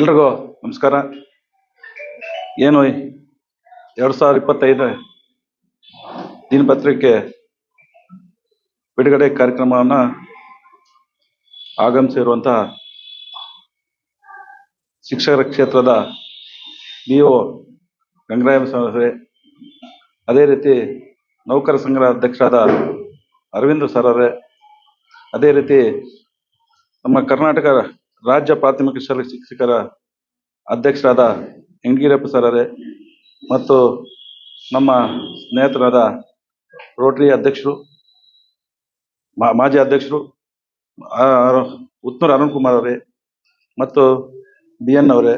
ಎಲ್ರಿಗೂ ನಮಸ್ಕಾರ. ಏನು ಎರಡು ಸಾವಿರದ ಇಪ್ಪತ್ತೈದು ದಿನಪತ್ರಿಕೆ ಬಿಡುಗಡೆ ಕಾರ್ಯಕ್ರಮವನ್ನು ಆಗಮಿಸಿರುವಂತಹ ಶಿಕ್ಷಕರ ಕ್ಷೇತ್ರದ ಬಿ ಒ ಗಂಗರಾಯ ಸರ್ ಅದೇ ರೀತಿ ನೌಕರ ಸಂಘದ ಅಧ್ಯಕ್ಷರಾದ ಅರವಿಂದ್ ಸರ್ ಅವರೇ, ಅದೇ ರೀತಿ ನಮ್ಮ ಕರ್ನಾಟಕ ರಾಜ್ಯ ಪ್ರಾಥಮಿಕ ಶಾಲೆ ಶಿಕ್ಷಕರ ಅಧ್ಯಕ್ಷರಾದ ಹೆಂಗೀರಪ್ಪ ಸರ್ ಅವರೇ ಮತ್ತು ನಮ್ಮ ಸ್ನೇಹಿತರಾದ ರೋಟರಿ ಅಧ್ಯಕ್ಷರು ಮಾಜಿ ಅಧ್ಯಕ್ಷರು ಉತ್ನೂರು ಅರುಣ್ ಕುಮಾರ್ ಅವರೇ ಮತ್ತು ಬಿ ಎನ್ ಅವರೇ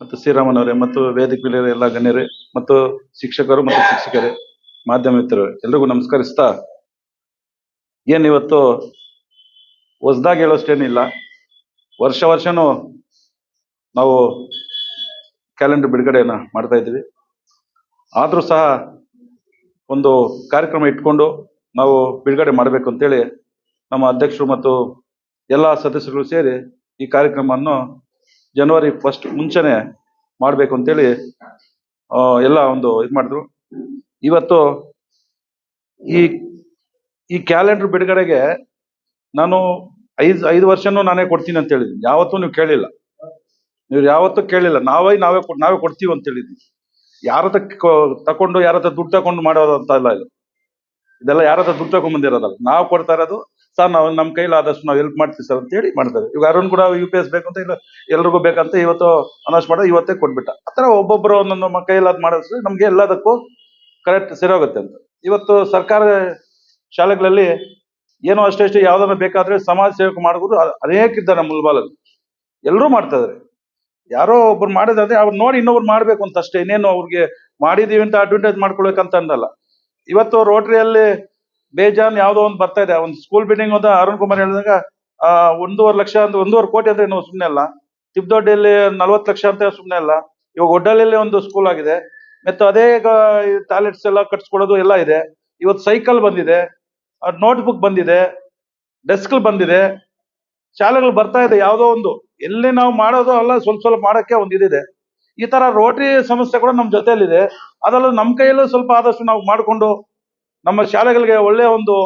ಮತ್ತು ಶ್ರೀರಾಮನ್ ಅವರೇ ಮತ್ತು ವೇದಿಕೆ ಮೇಲೆ ಎಲ್ಲ ಗಣ್ಯರೇ ಮತ್ತು ಶಿಕ್ಷಕರು ಮತ್ತು ಶಿಕ್ಷಕರೇ, ಮಾಧ್ಯಮ ಮಿತ್ರರು, ಎಲ್ರಿಗೂ ನಮಸ್ಕರಿಸ್ತಾ ಏನಿವತ್ತು ಹೊಸದಾಗಿ ಹೇಳೋಷ್ಟೇನಿಲ್ಲ. ವರ್ಷ ವರ್ಷನೂ ನಾವು ಕ್ಯಾಲೆಂಡರ್ ಬಿಡುಗಡೆಯನ್ನು ಮಾಡ್ತಾ ಇದ್ದೀವಿ. ಆದರೂ ಸಹ ಒಂದು ಕಾರ್ಯಕ್ರಮ ಇಟ್ಕೊಂಡು ನಾವು ಬಿಡುಗಡೆ ಮಾಡಬೇಕು ಅಂತೇಳಿ ನಮ್ಮ ಅಧ್ಯಕ್ಷರು ಮತ್ತು ಎಲ್ಲ ಸದಸ್ಯರು ಸೇರಿ ಈ ಕಾರ್ಯಕ್ರಮವನ್ನು ಜನವರಿ ಫಸ್ಟ್ ಮುಂಚೆನೆ ಮಾಡಬೇಕು ಅಂತೇಳಿ ಎಲ್ಲ ಒಂದು ಇದು ಮಾಡಿದ್ರು. ಇವತ್ತು ಈ ಈ ಕ್ಯಾಲೆಂಡರ್ ಬಿಡುಗಡೆಗೆ ನಾನು ಐದು ಐದು ವರ್ಷನೂ ನಾನೇ ಕೊಡ್ತೀನಿ ಅಂತ ಹೇಳಿದ್ದೀನಿ. ಯಾವತ್ತೂ ನೀವು ಕೇಳಿಲ್ಲ. ನೀವು ಯಾವತ್ತೂ ಕೇಳಿಲ್ಲ. ನಾವೇ ನಾವೇ ನಾವೇ ಕೊಡ್ತೀವಿ ಅಂತ ಹೇಳಿದ್ವಿ ಯಾರ ಹತ್ರ ತಕೊಂಡು, ಯಾರ ಹತ್ರ ದುಡ್ಡು ತಕೊಂಡು ಮಾಡೋದಂತ ಇಲ್ಲ ಇದು. ಇದೆಲ್ಲ ಯಾರ ಹತ್ರ ದುಡ್ಡು ತಗೊಂಡ್ಬಂದಿರೋದಲ್ಲ ನಾವು ಕೊಡ್ತಾ ಇರೋದು, ಸರ್, ನಾವು ನಮ್ಮ ಕೈಲಿ ಆದಷ್ಟು ನಾವು ಹೆಲ್ಪ್ ಮಾಡ್ತೀವಿ ಸರ್ ಅಂತ ಹೇಳಿ ಮಾಡ್ತಾರೆ. ಇವಾಗ ಅರುಣ್ ಕೂಡ ಯು ಪಿ ಎಸ್ ಬೇಕು ಅಂತ ಇಲ್ಲ, ಎಲ್ರಿಗೂ ಬೇಕಂತ ಇವತ್ತು ಅನೌನ್ಸ್ ಮಾಡೋ ಇವತ್ತೇ ಕೊಟ್ಬಿಟ್ಟ. ಆ ಥರ ಒಬ್ಬೊಬ್ಬರು ಒಂದೊಂದು ನಮ್ಮ ಕೈಲಾದ್ ಮಾಡಿದ್ರೆ ನಮಗೆ ಎಲ್ಲದಕ್ಕೂ ಕರೆಕ್ಟ್ ಸರಿ ಹೋಗುತ್ತೆ ಅಂತ. ಇವತ್ತು ಸರ್ಕಾರ ಶಾಲೆಗಳಲ್ಲಿ ಏನೋ ಅಷ್ಟೇ ಯಾವ್ದನ್ನ ಬೇಕಾದ್ರೆ ಸಮಾಜ ಸೇವಕ ಮಾಡಿದ್ರು ಅನೇಕ ಇದ್ದಾರೆ ನಮ್ಮ ಮುಲ್ಬಾಲಲ್ಲಿ. ಎಲ್ಲರೂ ಮಾಡ್ತಾ ಇದಾರೆ. ಯಾರೋ ಒಬ್ರು ಮಾಡಿದ್ರೆ ಅವ್ರು ನೋಡಿ ಇನ್ನೊಬ್ರು ಮಾಡ್ಬೇಕು ಅಂತ ಅಷ್ಟೇ. ಇನ್ನೇನು ಅವ್ರಿಗೆ ಮಾಡಿದೀವಿ ಅಂತ ಅಡ್ವರ್ಟೈಸ್ ಮಾಡ್ಕೊಳ್ಬೇಕಂತ ಅಂದಲ್ಲ. ಇವತ್ತು ರೋಟರಿಯಲ್ಲಿ ಬೇಜಾನ್ ಯಾವ್ದೋ ಒಂದು ಬರ್ತಾ ಇದೆ. ಒಂದು ಸ್ಕೂಲ್ ಬಿಲ್ಡಿಂಗ್ ಅಂತ ಅರುಣ್ ಕುಮಾರ್ ಹೇಳಿದಾಗ, ಆ, ಒಂದೂವರೆ ಲಕ್ಷ ಅಂತ, ಒಂದೂವರೆ ಕೋಟಿ ಅಂದ್ರೆ ಏನು ಸುಮ್ಮನೆ ಅಲ್ಲ. ತಿಬ್ದೊಡ್ಡಿಯಲ್ಲಿ ನಲ್ವತ್ತು ಲಕ್ಷ ಅಂತ ಸುಮ್ಮನೆ ಅಲ್ಲ. ಇವಾಗ ಒಡ್ಡಲ್ಲಿ ಒಂದು ಸ್ಕೂಲ್ ಆಗಿದೆ. ಮತ್ತು ಅದೇ ಟಾಯ್ಲೆಟ್ಸ್ ಎಲ್ಲ ಕಟ್ಸ್ಕೊಳ್ಳೋದು ಎಲ್ಲ ಇದೆ. ಇವತ್ತು ಸೈಕಲ್ ಬಂದಿದೆ. ನೋಟ್ ಬುಕ್ ಬಂದಿದೆ ಡೆಸ್ಕ್ ಬಂದಿದೆ, ಶಾಲೆಗಳು ಬರ್ತಾ ಇದೆ, ಯಾವುದೋ ಒಂದು. ಎಲ್ಲಿ ನಾವು ಮಾಡೋದು ಅಲ್ಲ, ಸ್ವಲ್ಪ ಸ್ವಲ್ಪ ಮಾಡಕ್ಕೆ ಒಂದು ಇದಿದೆ. ಈ ತರ ರೋಟರಿ ಸಮಸ್ಯೆ ಕೂಡ ನಮ್ಮ ಜೊತೆಯಲ್ಲಿದೆ. ಅದರಲ್ಲೂ ನಮ್ಮ ಕೈಯಲ್ಲೂ ಸ್ವಲ್ಪ ಆದಷ್ಟು ನಾವು ಮಾಡಿಕೊಂಡು, ನಮ್ಮ ಶಾಲೆಗಳಿಗೆ ಒಳ್ಳೆ ಒಂದು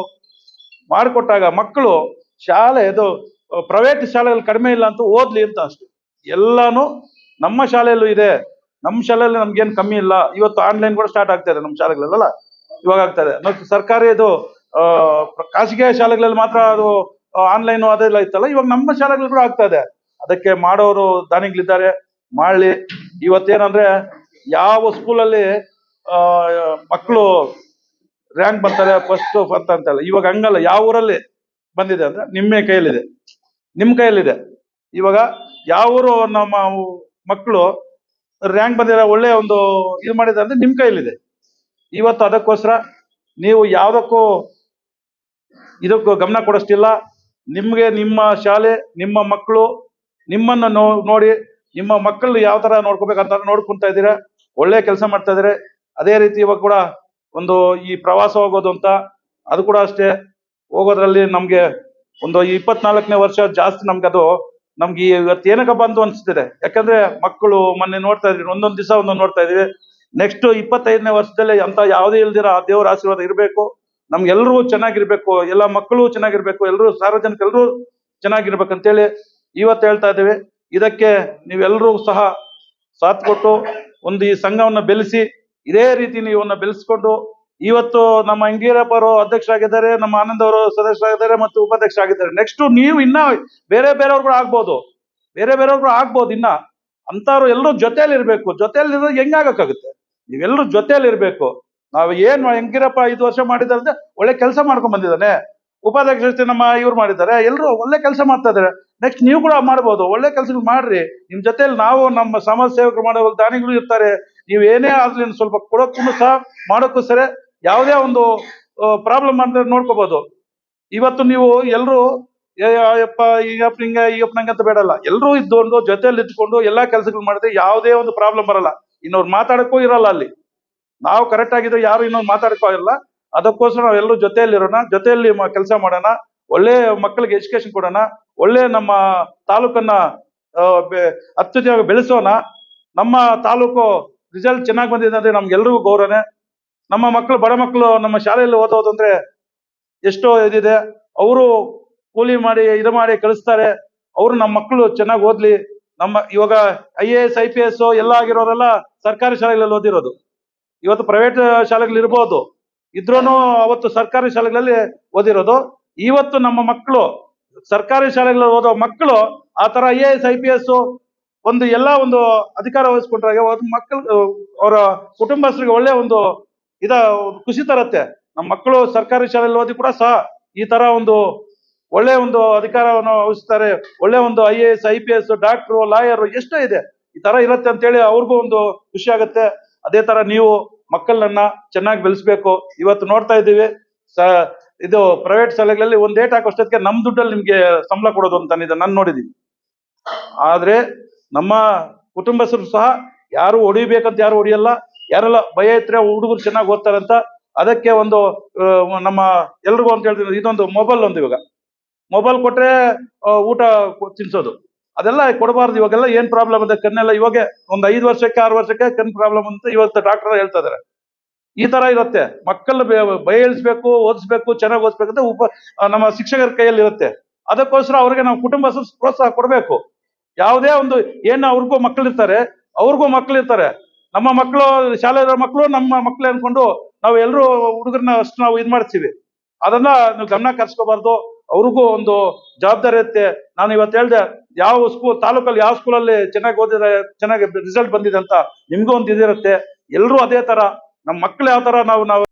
ಮಾಡಿಕೊಟ್ಟಾಗ ಮಕ್ಕಳು ಶಾಲೆ ಇದು, ಪ್ರೈವೇಟ್ ಶಾಲೆಗಳು ಕಡಿಮೆ ಇಲ್ಲ ಅಂತ ಓದ್ಲಿ ಅಂತ ಅಷ್ಟೇ. ಎಲ್ಲಾನು ನಮ್ಮ ಶಾಲೆಯಲ್ಲೂ ಇದೆ. ನಮ್ಮ ಶಾಲೆಯಲ್ಲಿ ನಮ್ಗೇನು ಕಮ್ಮಿ ಇಲ್ಲ. ಇವತ್ತು ಆನ್ಲೈನ್ ಕೂಡ ಸ್ಟಾರ್ಟ್ ಆಗ್ತಾ ಇದೆ ನಮ್ಮ ಶಾಲೆಗಳಲ್ಲ ಇವಾಗ ಆಗ್ತಾ ಇದೆ. ಸರ್ಕಾರಿ ಇದು ಖಾಸಗಿ ಶಾಲೆಗಳಲ್ಲಿ ಮಾತ್ರ ಅದು ಆನ್ಲೈನ್ ಅದೆಲ್ಲ ಇತ್ತಲ್ಲ, ಇವಾಗ ನಮ್ಮ ಶಾಲೆಗಳು ಕೂಡ ಆಗ್ತಾ ಇದೆ. ಅದಕ್ಕೆ ಮಾಡೋರು ದಾನಿಗಳಿದ್ದಾರೆ. ಮಾಡಲಿ. ಇವತ್ತೇನಂದ್ರೆ ಯಾವ ಸ್ಕೂಲಲ್ಲಿ ಮಕ್ಕಳು ರ್ಯಾಂಕ್ ಬರ್ತಾರೆ ಫಸ್ಟ್ ಅಂತ ಅಂತಲ್ಲ, ಇವಾಗ ಹಂಗಲ್ಲ. ಯಾವ ಊರಲ್ಲಿ ಬಂದಿದೆ ಅಂದ್ರೆ ನಿಮ್ಮ ಕೈಯಲ್ಲಿದೆ. ನಿಮ್ಮ ಕೈಯಲ್ಲಿದೆ. ಇವಾಗ ಯಾವ ಊರು ನಮ್ಮ ಮಕ್ಕಳು ರ್ಯಾಂಕ್ ಬಂದಿರೋ ಒಳ್ಳೆ ಒಂದು ಇದು ಮಾಡಿದೆ ಅಂದ್ರೆ ನಿಮ್ಮ ಕೈಯಲ್ಲಿದೆ. ಇವತ್ತು ಅದಕ್ಕೋಸ್ಕರ ನೀವು ಯಾವ್ದಕ್ಕೂ ಇದಕ್ಕೂ ಗಮನ ಕೊಡಿಸ್ತಿಲ್ಲ ನಿಮಗೆ ನಿಮ್ಮ ಶಾಲೆ, ನಿಮ್ಮ ಮಕ್ಕಳು ನಿಮ್ಮನ್ನ ನೋ, ನೋಡಿ, ನಿಮ್ಮ ಮಕ್ಕಳು ಯಾವ ತರ ನೋಡ್ಕೋಬೇಕಂತ ನೋಡ್ಕೊಂತ ಇದ್ದೀರಾ? ಒಳ್ಳೆ ಕೆಲಸ ಮಾಡ್ತಾ ಇದ್ದಾರೆ? ಅದೇ ರೀತಿ ಇವಾಗ ಕೂಡ ಒಂದು ಈ ಪ್ರವಾಸ ಹೋಗೋದು ಅಂತ, ಅದು ಕೂಡ ಅಷ್ಟೇ. ಹೋಗೋದ್ರಲ್ಲಿ ನಮಗೆ ಒಂದು ಇಪ್ಪತ್ನಾಲ್ಕನೇ ವರ್ಷ ಜಾಸ್ತಿ ನಮ್ಗೆ ಅದು, ನಮ್ಗೆ ಇವತ್ತು ಏನಕ್ಕ ಬಂತು ಅನಿಸ್ತಿದೆ. ಯಾಕಂದ್ರೆ ಮಕ್ಕಳು ಮೊನ್ನೆ ನೋಡ್ತಾ ಇದ್ವಿ ಒಂದೊಂದು ದಿವಸ ಒಂದೊಂದು ನೋಡ್ತಾ ಇದೀವಿ ನೆಕ್ಸ್ಟ್ ಇಪ್ಪತ್ತೈದನೇ ವರ್ಷದಲ್ಲಿ ಅಂತ ಯಾವುದೇ ಇಲ್ದಿರ ಆ ದೇವರ ಆಶೀರ್ವಾದ ಇರಬೇಕು. ನಮ್ಗೆಲ್ರಿಗೂ ಚೆನ್ನಾಗಿರ್ಬೇಕು, ಎಲ್ಲ ಮಕ್ಕಳು ಚೆನ್ನಾಗಿರ್ಬೇಕು, ಎಲ್ಲರೂ ಸಾರ್ವಜನಿಕ, ಎಲ್ಲರೂ ಚೆನ್ನಾಗಿರ್ಬೇಕಂತೇಳಿ ಇವತ್ತು ಹೇಳ್ತಾ ಇದ್ದೀವಿ. ಇದಕ್ಕೆ ನೀವೆಲ್ಲರೂ ಸಹ ಸಾಥ್ ಕೊಟ್ಟು ಒಂದು ಈ ಸಂಘವನ್ನ ಬೆಳೆಸಿ, ಇದೇ ರೀತಿ ನೀವನ್ನ ಬೆಳೆಸ್ಕೊಂಡು ಇವತ್ತು ನಮ್ಮ ಅಂಗೀರಪ್ಪ ಅವರು ಅಧ್ಯಕ್ಷರಾಗಿದ್ದಾರೆ, ನಮ್ಮ ಆನಂದ್ ಅವರು ಸದಸ್ಯರಾಗಿದ್ದಾರೆ ಮತ್ತು ಉಪಾಧ್ಯಕ್ಷ ಆಗಿದ್ದಾರೆ ನೆಕ್ಸ್ಟ್ ನೀವು ಇನ್ನ ಬೇರೆ ಬೇರೆಯವ್ರು ಕೂಡ ಆಗ್ಬೋದು. ಬೇರೆ ಬೇರೆಯವ್ರು ಕೂಡ ಆಗ್ಬೋದು ಇನ್ನ. ಅಂತವ್ರು ಎಲ್ಲರೂ ಜೊತೆಯಲ್ಲಿ ಇರ್ಬೇಕು ಜೊತೆಯಲ್ಲಿ ಇರೋದು ಹೆಂಗಾಗಕ್ಕಾಗುತ್ತೆ? ನೀವೆಲ್ಲರೂ ಜೊತೆಯಲ್ಲಿ ಇರ್ಬೇಕು ನಾವು ಏನ್ ಹೆಂಗಿರಪ್ಪ ಐದು ವರ್ಷ ಮಾಡಿದಾರೆ ಒಳ್ಳೆ ಕೆಲಸ ಮಾಡ್ಕೊಂಡ್ ಬಂದಿದ್ದಾನೆ. ಉಪಾಧ್ಯಕ್ಷ ನಮ್ಮ ಇವ್ರು ಮಾಡಿದ್ದಾರೆ. ಎಲ್ಲರೂ ಒಳ್ಳೆ ಕೆಲಸ ಮಾಡ್ತಾ ಇದಾರೆ ನೆಕ್ಸ್ಟ್ ನೀವು ಕೂಡ ಮಾಡ್ಬೋದು. ಒಳ್ಳೆ ಕೆಲಸಗಳು ಮಾಡ್ರಿ. ನಿಮ್ ಜೊತೆಲಿ ನಾವು ನಮ್ಮ ಸಮಾಜ ಸೇವಕರು ಮಾಡೋ ದಾನಿಗಳು ಇರ್ತಾರೆ. ನೀವು ಏನೇ ಆದ್ರೂ ಸ್ವಲ್ಪ ಕೊಡೋಕ್ಕೂ ಸಹ ಮಾಡೋಕ್ಕೂ ಸರಿ. ಯಾವುದೇ ಒಂದು ಪ್ರಾಬ್ಲಮ್ ಅಂತ ನೋಡ್ಕೋಬಹುದು ಇವತ್ತು ನೀವು ಎಲ್ಲರೂ ಅಯ್ಯಪ್ಪ ಈಗಪ್ಪ ಹಿಂಗ ಈಗಪ್ಪ ನಂಗೆ ಅಂತ ಬೇಡಲ್ಲ. ಎಲ್ಲರೂ ಇದ್ದುಕೊಂಡು ಜೊತೆಯಲ್ಲಿ ಇದ್ಕೊಂಡು ಎಲ್ಲಾ ಕೆಲಸಗಳು ಮಾಡಿದ್ರೆ ಯಾವುದೇ ಒಂದು ಪ್ರಾಬ್ಲಮ್ ಬರಲ್ಲ. ಇನ್ನೊರು ಮಾತಾಡಕ್ಕೂ ಇರಲ್ಲ ಅಲ್ಲಿ. ನಾವು ಕರೆಕ್ಟ್ ಆಗಿದ್ರೆ ಯಾರು ಇನ್ನೊಂದು ಮಾತಾಡಕ್ಕೂ ಇರಲ್ಲ ಅದಕ್ಕೋಸ್ಕರ ನಾವೆಲ್ಲರೂ ಜೊತೆಯಲ್ಲಿ ಇರೋಣ ಜೊತೆಯಲ್ಲಿ ಕೆಲಸ ಮಾಡೋಣ. ಒಳ್ಳೆ ಮಕ್ಕಳಿಗೆ ಎಜುಕೇಶನ್ ಕೊಡೋಣ. ಒಳ್ಳೆ ನಮ್ಮ ತಾಲೂಕನ್ನ ಅತ್ಯುತ್ತಮವಾಗಿ ಬೆಳೆಸೋಣ. ನಮ್ಮ ತಾಲೂಕು ರಿಸಲ್ಟ್ ಚೆನ್ನಾಗಿ ಬಂದಿದೆ ಅಂದ್ರೆ ನಮ್ಗೆಲ್ರಿಗೂ ಗೌರವನೆ. ನಮ್ಮ ಮಕ್ಕಳು ಬಡ ಮಕ್ಕಳು ನಮ್ಮ ಶಾಲೆಯಲ್ಲಿ ಓದೋದು ಅಂದ್ರೆ ಎಷ್ಟೋ ಇದಿದೆ. ಅವರು ಕೂಲಿ ಮಾಡಿ, ಇದು ಮಾಡಿ ಕಳಿಸ್ತಾರೆ. ಅವರು ನಮ್ಮ ಮಕ್ಕಳು ಚೆನ್ನಾಗಿ ಓದ್ಲಿ. ನಮ್ಮ ಇವಾಗ I A S I P S ಎಲ್ಲ ಆಗಿರೋರೆಲ್ಲ ಸರ್ಕಾರಿ ಶಾಲೆಗಳಲ್ಲಿ ಓದಿರೋದು. ಇವತ್ತು ಪ್ರೈವೇಟ್ ಶಾಲೆಗಳು ಇರ್ಬೋದು. ಇದ್ರೂನು ಅವತ್ತು ಸರ್ಕಾರಿ ಶಾಲೆಗಳಲ್ಲಿ ಓದಿರೋದು. ಇವತ್ತು ನಮ್ಮ ಮಕ್ಕಳು, ಸರ್ಕಾರಿ ಶಾಲೆಗಳಲ್ಲಿ ಓದೋ ಮಕ್ಕಳು, ಆ ತರ I A S I P S ಒಂದು ಎಲ್ಲ ಒಂದು ಅಧಿಕಾರ ವಹಿಸ್ಕೊಂಡ್ರಾಗ ಮಕ್ಕಳು, ಅವರ ಕುಟುಂಬಸ್ಥರಿಗೆ ಒಳ್ಳೆ ಒಂದು ಇದ, ಖುಷಿ ತರತ್ತೆ. ನಮ್ಮ ಮಕ್ಕಳು ಸರ್ಕಾರಿ ಶಾಲೆಯಲ್ಲಿ ಓದಿ ಕೂಡ ಸಹ ಈ ತರ ಒಂದು ಒಳ್ಳೆ ಒಂದು ಅಧಿಕಾರವನ್ನು ವಹಿಸ್ತಾರೆ. ಒಳ್ಳೆ ಒಂದು I A S I P S doctor lawyer ಎಷ್ಟೋ ಇದೆ. ಈ ತರ ಇರತ್ತೆ ಅಂತೇಳಿ ಅವ್ರಿಗೂ ಒಂದು ಖುಷಿ ಆಗುತ್ತೆ. ಅದೇ ತರ ನೀವು ಮಕ್ಕಳನ್ನ ಚೆನ್ನಾಗಿ ಬೆಳೆಸಬೇಕು. ಇವತ್ತು ನೋಡ್ತಾ ಇದ್ದೀವಿ. ಇದು ಪ್ರೈವೇಟ್ ಶಾಲೆಗಳಲ್ಲಿ ಒಂದ್ ಡೇಟ್ ಹಾಕೋಷ್ಟೊತ್ತಿಗೆ ನಮ್ ದುಡ್ಡಲ್ಲಿ ನಿಮ್ಗೆ ಸಂಬಳ ಕೊಡೋದು ಅಂತ ನಾನು ನೋಡಿದೀನಿ ಆದ್ರೆ ನಮ್ಮ ಕುಟುಂಬಸ್ಥರು ಸಹ ಯಾರು ಹೊಡಿಬೇಕಂತ ಯಾರು ಹೊಡಿಯಲ್ಲ, ಯಾರೆಲ್ಲ ಭಯ ಇದ್ರೆ ಹುಡುಗರು ಚೆನ್ನಾಗಿ ಓದ್ತಾರಂತ ಅದಕ್ಕೆ ಒಂದು ನಮ್ಮ ಎಲ್ರಿಗೂ ಅಂತ ಹೇಳ್ತೀನಿ, ಇದೊಂದು ಮೊಬೈಲ್ ಒಂದು ಇವಾಗ. ಮೊಬೈಲ್ ಕೊಟ್ರೆ ಊಟ ತಿನ್ಸೋದು. ಅದೆಲ್ಲ ಕೊಡಬಾರ್ದು. ಇವಾಗೆಲ್ಲ ಏನ್ ಪ್ರಾಬ್ಲಮ್ ಇದೆ? ಕಣ್ಣೆಲ್ಲ ಇವಾಗ ಒಂದ್ ಐದು ವರ್ಷಕ್ಕೆ, ಆರು ವರ್ಷಕ್ಕೆ ಕಣ್ ಪ್ರಾಬ್ಲಮ್ ಅಂತ ಇವತ್ತು ಡಾಕ್ಟರ್ ಹೇಳ್ತಾ ಇದಾರೆ. ಈ ತರ ಇರುತ್ತೆ. ಮಕ್ಕಳು ಬಯಲಿಸ್ಬೇಕು, ಓದಿಸ್ಬೇಕು, ಚೆನ್ನಾಗಿ ಓದಿಸ್ಬೇಕು ಅಂತ ಉಪ ನಮ್ಮ ಶಿಕ್ಷಕರ ಕೈಯಲ್ಲಿ ಇರುತ್ತೆ. ಅದಕ್ಕೋಸ್ಕರ ಅವ್ರಿಗೆ ನಾವು ಕುಟುಂಬ ಪ್ರೋತ್ಸಾಹ ಕೊಡಬೇಕು. ಯಾವುದೇ ಒಂದು, ಏನು ಅವ್ರಿಗೂ ಮಕ್ಕಳಿರ್ತಾರೆ ಅವ್ರಿಗೂ ಮಕ್ಕಳಿರ್ತಾರೆ. ನಮ್ಮ ಮಕ್ಕಳು ಶಾಲೆ ಮಕ್ಕಳು ನಮ್ಮ ಮಕ್ಕಳು ಅನ್ಕೊಂಡು ನಾವು ಎಲ್ಲರೂ ಹುಡುಗರನ್ನ ಅಷ್ಟು ನಾವು ಇದ್ ಮಾಡ್ತೀವಿ. ಅದನ್ನ ನೀವು ಗಮನ ಕರ್ಸ್ಕೋಬಾರ್ದು. ಅವ್ರಿಗೂ ಒಂದು ಜವಾಬ್ದಾರಿ ಇರುತ್ತೆ. ನಾನು ಇವತ್ತು ಹೇಳ್ದೆ, ಯಾವ ಸ್ಕೂಲ್ ತಾಲೂಕಲ್ಲಿ ಯಾವ ಸ್ಕೂಲಲ್ಲಿ ಚೆನ್ನಾಗಿ ಓದಿದ್ರೆ ಚೆನ್ನಾಗಿ ರಿಸಲ್ಟ್ ಬಂದಿದೆ ಅಂತ ನಿಮ್ಗೂ ಒಂದು ಇದಿರುತ್ತೆ. ಎಲ್ಲರೂ ಅದೇ ತರ ನಮ್ಮ ಮಕ್ಳು ಯಾವ ತರ ನಾವು ನಾವು